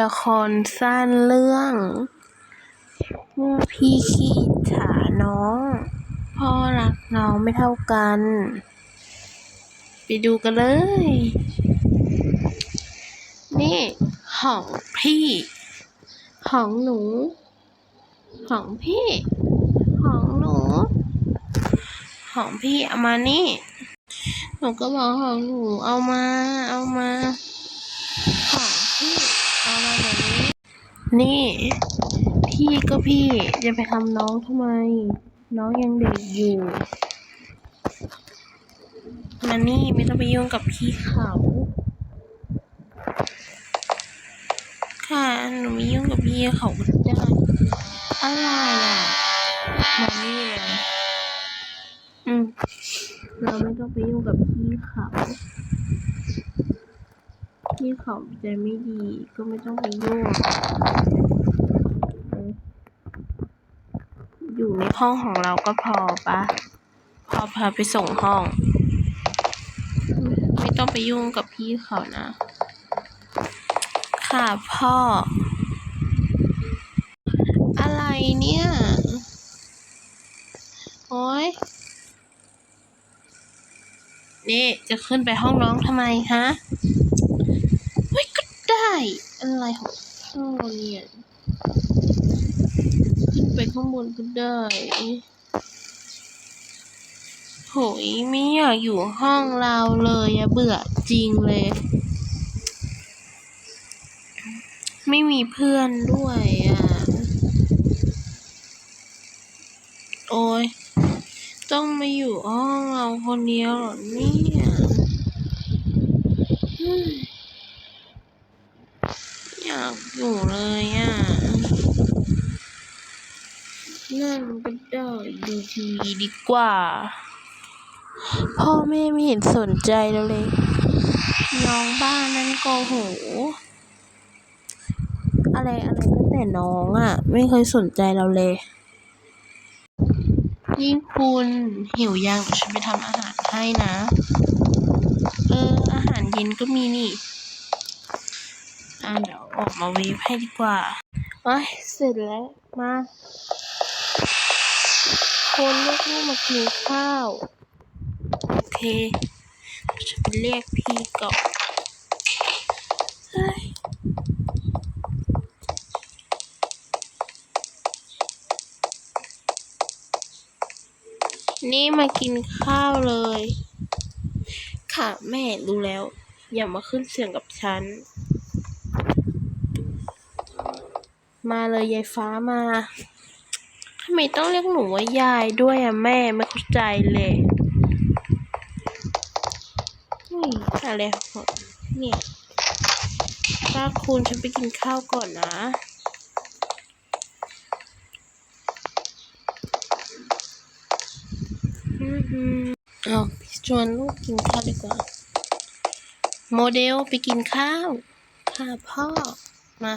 ละครสั้นเรื่องพี่ขี้อิจฉาน้อง พ่อรักน้องไม่เท่ากัน ไปดูกันเลย นี่ของพี่ ของหนู ของพี่ ของหนู ของพี่เอามานี่ หนูก็บอกของหนูเอามา เอามา ของพี่ เอามาแบบนี้ นี่ พี่ก็พี่จะไปทำน้องทำไม น้องยังเด็กอยู่ มานี่ไม่ต้องไปยุ่งกับพี่เขา ค่ะหนูไม่ยุ่งกับพี่เขาก็ได้อะไรอะมานี่เลยอืมเราไม่ต้องไปยุ่งกับพี่เขา พี่เขาใจไม่ดีก็ไม่ต้องไปยุ่งอยู่ในห้องของเราก็พอปะพอพาไปส่งห้อง ไม่ต้องไปยุ่งกับพี่เขานะ ค่ะพ่อ อะไรเนี่ยโอ๊ยนี่จะขึ้นไปห้องน้องทำไมฮะ อะไรของพ่อเนี่ยขึ้นไปข้างบนก็ได้โหยไม่อยากอยู่ห้องเราเลยอะเบื่อจริงเลย ไม่มีเพื่อนด้วยอะโอ้ยต้องมาอยู่ห้องเราคนเดียวเหรอเนี่ย อืมอยากอยู่เลยอะ นั่นก็ได้ดูทีวีดีกว่า พ่อแม่ไม่เห็นสนใจเราเลย น้องบ้านนั้นโกโหอะไรอะไรตั้งแต่น้องอะ ไม่เคยสนใจเราเลยยิ่งคุณหิวยังฉันไปทำอาหารให้นะ เออ อาหารเย็นก็มีนี่อ่าเดี๋ยว ออกมาเวฟให้ดีกว่าโอ้ยเสร็จแล้วมาคนเรียกลูกมากินข้าว โอเคเดี๋ยวฉันไปเรียกพี่ก่อนเฮ้ยนี่มากินข้าวเลย ค่ะแม่รู้แล้ว อย่ามาขึ้นเสียงกับฉัน มาเลยยายฟ้ามาทำไมต้องเรียกหนูว่ายายด้วยอะแม่ไม่เข้าใจเลยนี่อะไรขอเนี่ยถ้าคุณฉันไปกินข้าวก่อนนะอืออเอาชวนลูกกินข้าวดีกว่า โมเดลไปกินข้าวค่ะพ่อมา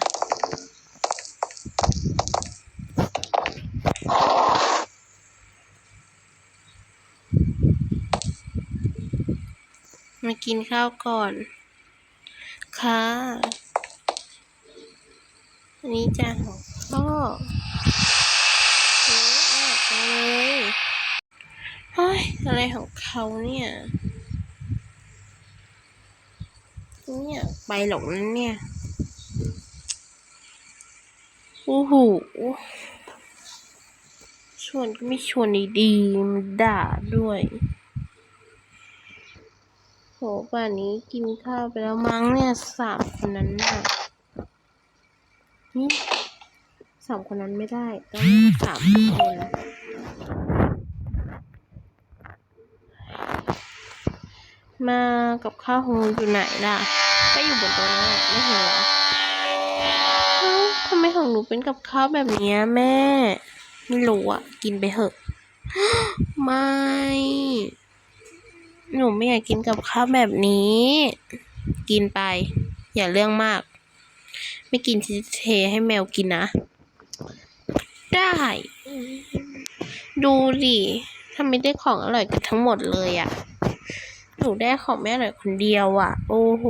มากินข้าวก่อน ค่ะอันนี้จานของพ่อโอ้อร่อยจังเลยเฮ้ยอะไรของเขาเนี่ยเนี่ยไปหลงนั้นเนี่ยโอ้โหชวนก็ไม่ชวนดีๆมันด่าด้วย ป่านนี้กินข้าวไปแล้วมั้งเนี่ยสามคนนั้นน่ะนี่สามคนนั้นไม่ได้ ต้องสามคนมากับข้าวของหนูอยู่ไหนล่ะ ก็อยู่บนโต๊ะนั่นแหละไม่เห็นเหรอทำไมของหนูเป็นกับข้าวแบบนี้แม่ ไม่รู้อะ กินไปเถอะ ไม่ หนูไม่อยากกินกับข้าวแบบนี้ กินไป อย่าเรื่องมาก ไม่กินทีเทให้แมวกินนะ ได้ ดูดิทำไมได้ของอร่อยกันทั้งหมดเลยอะ หนูได้ของแม่อร่อยคนเดียวอะ โอ้โห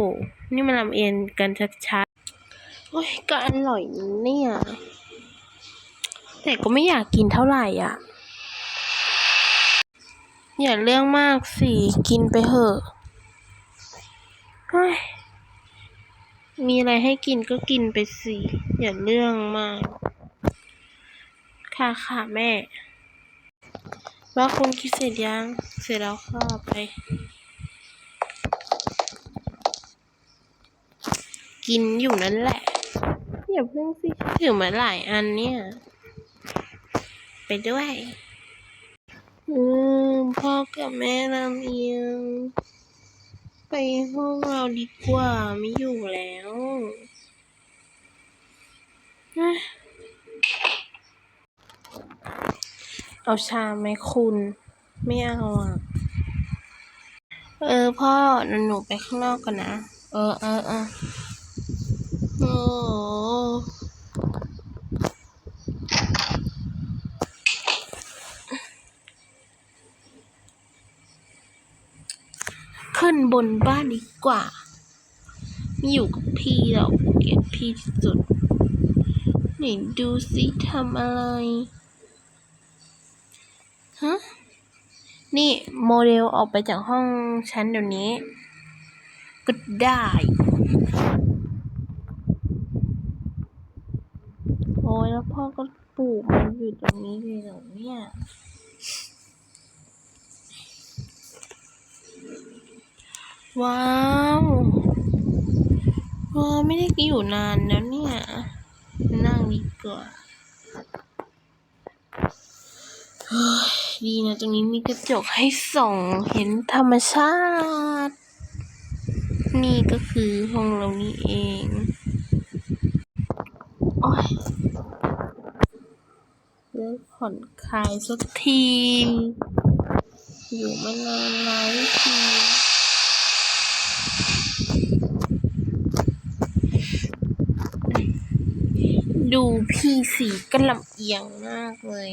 นี่มันลำเอียงกันชัดๆอ้ยก็อร่อยนะเนี่ยแต่ก็ไม่อยากกินเท่าไหร่อะ อย่าเรื่องมากสิ กินไปเถอะมีอะไรให้กินก็กินไปสิ อย่าเรื่องมาก ค่ะค่ะแม่ ว่าคุณคิดเสร็จยัง เสร็จแล้วค่ะไป กินอยู่นั่นแหละ อย่าเพิ่งสิถือมาหลายอันเนี่ย ไปด้วย พ่อกับแม่ลำเอียง ไปห้องเราดีกว่าไม่อยู่แล้วเอาชาไหมคุณ ไม่เอาอะ เออ พ่อหนูไปข้างนอกก่อนนะ เออเออเออโอ้ ขึ้นบนบ้านดีกว่าม่อยู่กับพี่หรอกเกลียดพี่ที่สุดไหนดูสิทำอะไร ฮะ นี่โมเดลออกไปจากห้องฉันเดี๋ยวนี้ ก็ได้ โอ้ยแล้วพ่อก็ปลูกมันอยู่ตรงนี้เลยเหรอเนี่ย ว้าวว้าวไม่ได้อยู่นานแล้วเนี่ย นั่งดีกว่าดีนะตรงนี้มีกระจกให้ส่องเห็นธรรมชาติ นี่ก็คือห้องเรานี่เองโอ้ยเลิกผ่อนคลายสักที อยู่มานานหลายที ดูพี่สีก็ลำเอียงมากเลย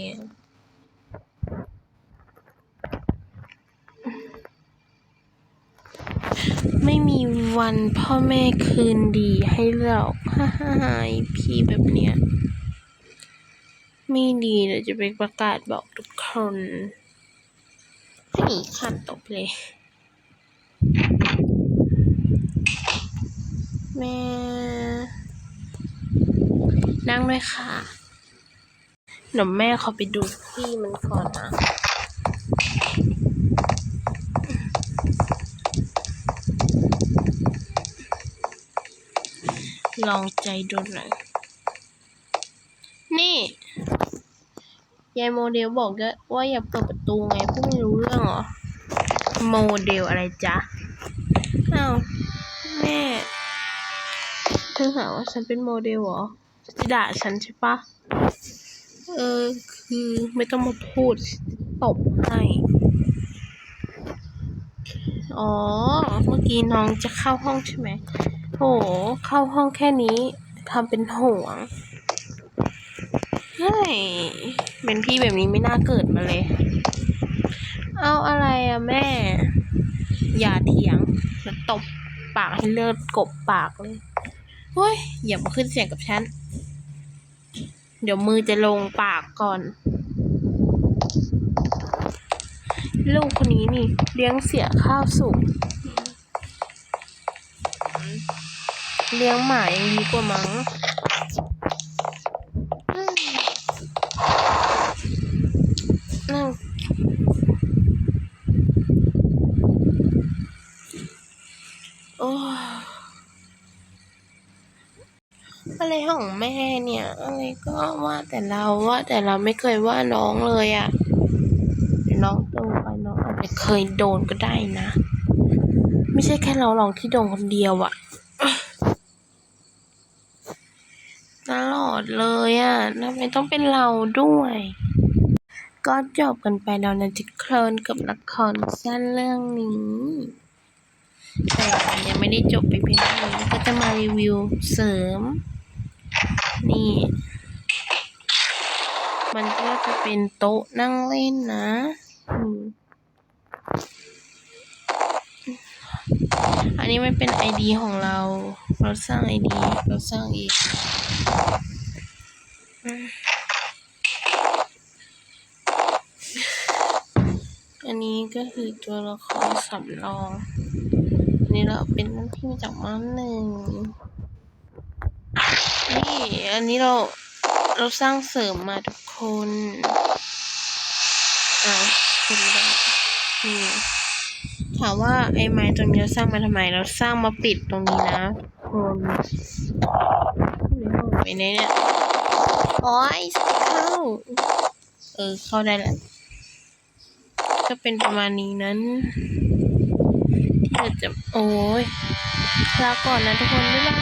ไม่มีวันพ่อแม่คืนดีให้หรอกฮ่าฮ่าฮ่าพี่แบบเนี้ย ไม่ดีเดี๋ยวจะไปประกาศบอกทุกคนนี่ขันตบเลย แม่ นั่งด้วยค่ะเดี๋ยวแม่เขาไปดูพี่มันก่อนนะลองใจดูหน่อย นี่ ยายโมเดลบอกก็ว่าอย่าเปิดประตูไงพวกไม่รู้เรื่องเหรอ โมเดลอะไรจ๊ะ อ้าว แม่เธอหาว่าฉันเป็นโมเดลเหรอ จะด่าฉันใช่ปะเออ คือไม่ต้องมาพูดตบให้ อ๋อ เมื่อกี้น้องจะเข้าห้องใช่ไหมโห เข้าห้องแค่นี้ทำเป็นห่วง เฮ้ย เป็นพี่แบบนี้ไม่น่าเกิดมาเลย เอาอะไรอะแม่ อย่าเถียงแล้วตบปากให้เลือดกบปากเลย เฮ้ย อย่ามาขึ้นเสียงกับฉัน เดี๋ยวมือจะลงปากก่อน ลูกคนนี้นี่ เลี้ยงเสียข้าวสุกเลี้ยงหมายังดีกว่ามั้งนั่ง อะไรของแม่เนี่ย อะไรก็ว่าแต่เราว่าแต่เราไม่เคยว่าน้องเลยอะ่ะน้องโตไปน้องอาจจะเคยโดนก็ได้นะ ไม่ใช่แค่เราลองที่โดนคนเดียวอะ่ะตลอดเลยอะ่ะทำไมต้องเป็นเราด้วย ก็จบกันไปแล้วนะจิเคลินกับละครสั้นเรื่องนี้แต่ยังไม่ได้จบไปเพียงเท่านี้ก็จะมารีวิวเสริม นี่ มันก็จะเป็นโต๊ะนั่งเล่นนะอันนี้มันเป็นไอดีของเรา เราสร้างไอดีเราสร้างเองอันนี้ก็คือตัวละครสำรอง อันนี้เราเป็นน้ำที่มาจากม้าหนึ่ง อันนี้เราเราสร้างเสริมมาทุกคนอ้าคุณได้นี่ถามว่าไอ้ไม้ตรงนี้เราสร้างมาทำไม เราสร้างมาปิดตรงนี้นะทุกคนเข้าในห้องไปไหนเนี่ยโอ้ยเข้า เออ เข้าได้แล้วก็เป็นประมาณนี้นั้น ที่เราจะ โอ้ยลาก่อนนะทุกคน บ๊ายบาย